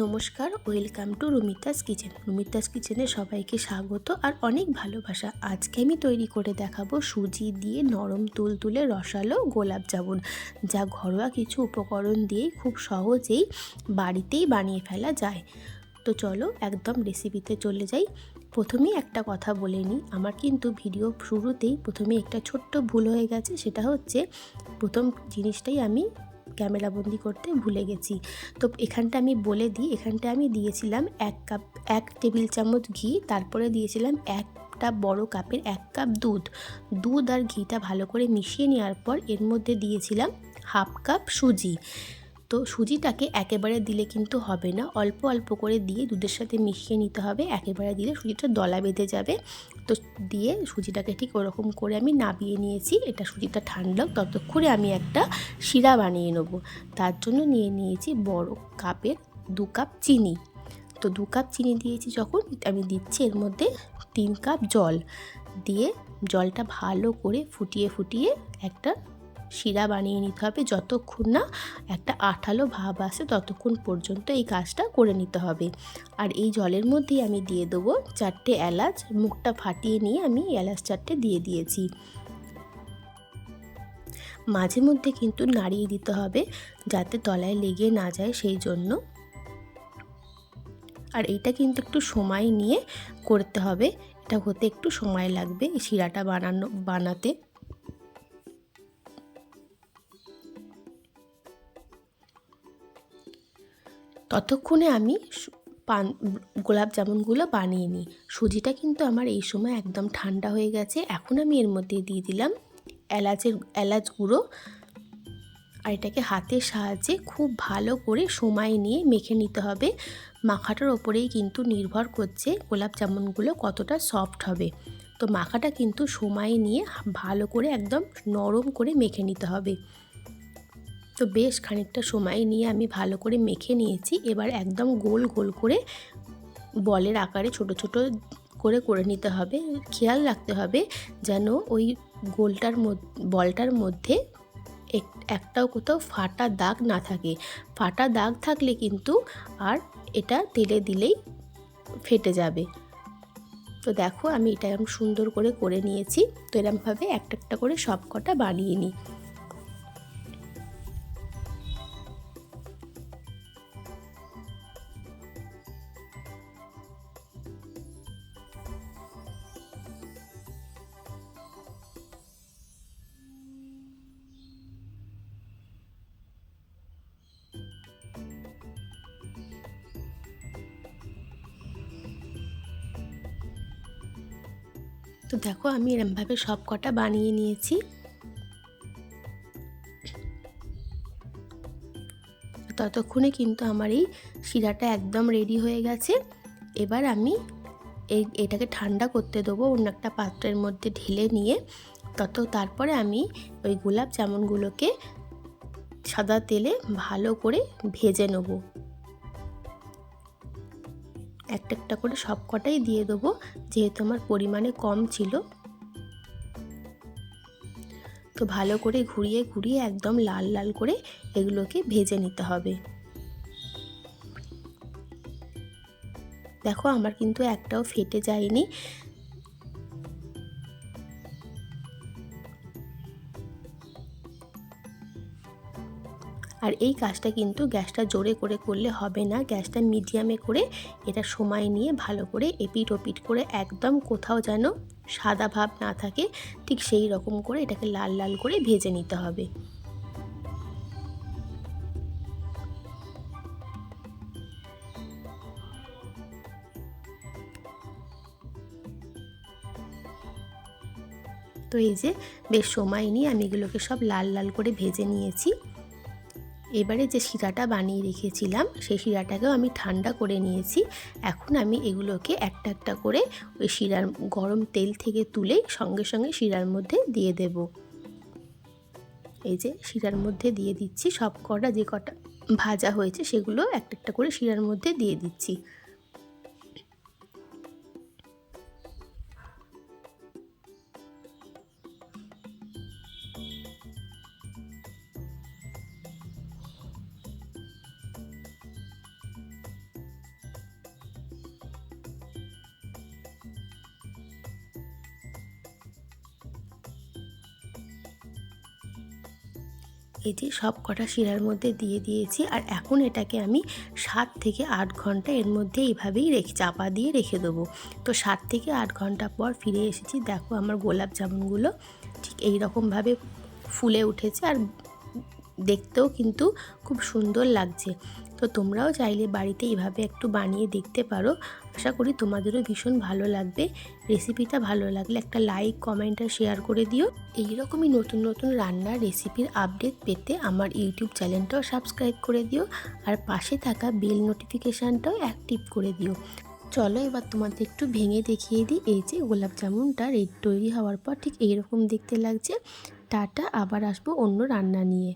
নমস্কার, welcome to Rumita's kitchen. Rumita's কিচেনে সবাইকে স্বাগত আর অনেক ভালোবাসা। আজকে আমি তৈরি করে দেখাবো সুজি দিয়ে নরম তুলতুলে রসালো গোলাপ জামুন। যা ঘরোয়া কিছু উপকরণ দিয়েই খুব সহজেই বাড়িতেই বানিয়ে ফেলা যায়। তো চলো একদম রেসিপিতে চলে যাই। প্রথমেই একটা কথা বলে নিই। আমার কিন্তু ভিডিও শুরুতেই প্রথমে একটা ছোট্ট ভুল হয়ে গেছে। সেটা হচ্ছে প্রথম জিনিসটাই আমি ক্যামেরাবন্দি করতে ভুলে গেছি। তো এখানটা আমি বলে দিই, এখানটা আমি দিয়েছিলাম এক কাপ, এক টেবিল চামচ ঘি, তারপরে দিয়েছিলাম একটা বড় কাপের এক কাপ দুধ। দুধ আর ঘিটা ভালো করে মিশিয়ে নেওয়ার পর এর মধ্যে দিয়েছিলাম হাফ কাপ সুজি। তো সুজিটাকে একেবারে দিলে কিন্তু হবে না। অল্প অল্প করে দিয়ে দুধের সাথে মিশিয়ে নিতে হবে। একেবারে দিলে সুজিটা দলা বেঁধে যাবে। তো দিয়ে সুজিটাকে ঠিক ওরকম করে আমি নাবিয়ে নিয়েছি। এটা সুজিটা ঠান্ডা ততক্ষণে আমি একটা শিরা বানিয়ে নেব। তার জন্য নিয়ে নিয়েছি বড় কাপের দু কাপ চিনি। তো দু কাপ চিনি দিয়েছি যখন, আমি দিচ্ছি এর মধ্যে তিন কাপ জল। দিয়ে জলটা ভালো করে ফুটিয়ে ফুটিয়ে একটা শিরা বানিয়ে নিতে হবে। যতক্ষণ না একটা আঠালো ভাব আসে, ততক্ষণ পর্যন্ত এই কাজটা করে নিতে হবে। আর এই জলের মধ্যেই আমি দিয়ে দেবো চারটে এলাচ। মুখটা ফাটিয়ে নিয়ে আমি এলাচ চারটে দিয়ে দিয়েছি। মাঝে মধ্যে কিন্তু নাড়িয়ে দিতে হবে যাতে তলায় লেগে না যায় সেই জন্য। আর এইটা কিন্তু একটু সময় নিয়ে করতে হবে। এটা হতে একটু সময় লাগবে শিরাটা বানানো, বানাতে। ততক্ষণে আমি পান, গোলাপ জামুনগুলো বানিয়ে নিই। সুজিটা কিন্তু আমার এই সময় একদম ঠান্ডা হয়ে গেছে। এখন আমি এর মধ্যে দিয়ে দিলাম এলাচের, এলাচ গুঁড়ো। আর এটাকে হাতের সাহায্যে খুব ভালো করে সময় নিয়ে মেখে নিতে হবে। মাখাটার ওপরেই কিন্তু নির্ভর করছে গোলাপ জামুনগুলো কতটা সফট হবে। তো মাখাটা কিন্তু সময় নিয়ে ভালো করে একদম নরম করে মেখে নিতে হবে। তো বেশ খানিকটা সময় নিয়ে আমি ভালো করে মেখে নিয়েছি। এবার একদম গোল গোল করে বলের আকারে ছোট ছোট করে করে নিতে হবে। খেয়াল রাখতে হবে যেন ওই গোলটার বলটার মধ্যে একটাও কোথাও ফাটা দাগ না থাকে। ফাটা দাগ থাকলে কিন্তু আর এটা তেলে দিলেই ফেটে যাবে। তো দেখো আমি এটা এরকম সুন্দর করে করে নিয়েছি। তো এরমভাবে একটা একটা করে সব কটা বানিয়ে নিই। তো দেখো আমি এরমভাবে সব কটা বানিয়ে নিয়েছি। ততক্ষণে কিন্তু আমার এই শিরাটা একদম রেডি হয়ে গেছে। এবার আমি এই এটাকে ঠান্ডা করতে দেবো অন্য একটা পাত্রের মধ্যে ঢেলে নিয়ে। তত তারপরে আমি ওই গোলাপ জামুনগুলোকে সাদা তেলে ভালো করে ভেজে নেব। একটা একটা করে সব কটাই দিয়ে দেবো, যেহেতু আমার পরিমাণে কম ছিল। তো ভালো করে ঘুরিয়ে ঘুরিয়ে একদম লাল লাল করে এগুলোকে ভেজে নিতে হবে। দেখো, আমার কিন্তু একটাও ফেটে যায়নি। আর এই কাজটা কিন্তু গ্যাসটা জোরে করে করলে হবে না। গ্যাসটা মিডিয়ামে করে এটা সময় নিয়ে ভালো করে এপিট ওপিট করে একদম কোথাও যেন সাদা ভাব না থাকে, ঠিক সেই রকম করে এটাকে লাল লাল করে ভেজে নিতে হবে। তো এই যে বেশ সময় নিয়ে আমি এগুলোকে সব লাল লাল করে ভেজে নিয়েছি। এবারে যে শিরাটা বানিয়ে রেখেছিলাম, সেই শিরাটাকেও আমি ঠান্ডা করে নিয়েছি। এখন আমি এগুলোকে একটা একটা করে ওই শিরার গরম তেল থেকে তুলে সঙ্গে সঙ্গে শিরার মধ্যে দিয়ে দেব। এই যে শিরার মধ্যে দিয়ে দিচ্ছি, সব কটা যে কটা ভাজা হয়েছে সেগুলো একটা একটা করে শিরার মধ্যে দিয়ে দিচ্ছি। এই যে সব কটা শিরার মধ্যে দিয়ে দিয়েছি আর এখন এটাকে আমি সাত থেকে আট ঘণ্টা এর মধ্যে এইভাবেই রেখে, চাপা দিয়ে রেখে দেবো। তো সাত থেকে আট ঘণ্টা পর ফিরে এসেছি, দেখো আমার গোলাপ জামুনগুলো ঠিক এই রকমভাবে ফুলে উঠেছে আর দেখতেও কিন্তু খুব সুন্দর লাগছে। তো তোমরাও চাইলে বাড়িতে এইভাবে একটু বানিয়ে দেখতে পারো। আশা করি তোমাদেরও ভীষণ ভালো লাগবে। রেসিপিটা ভালো লাগলে একটা লাইক, কমেন্ট আর শেয়ার করে দিও। এইরকমই নতুন নতুন রান্নার রেসিপির আপডেট পেতে আমার ইউটিউব চ্যানেলটাও সাবস্ক্রাইব করে দিও আর পাশে থাকা বেল নোটিফিকেশানটাও অ্যাক্টিভ করে দিও। চলো এবার তোমাদের একটু ভেঙে দেখিয়ে দিই। এই যে গোলাপ জামুনটা রেড তৈরি হওয়ার পর ঠিক এইরকম দেখতে লাগছে। টাটা, আবার আসব অন্য রান্না নিয়ে।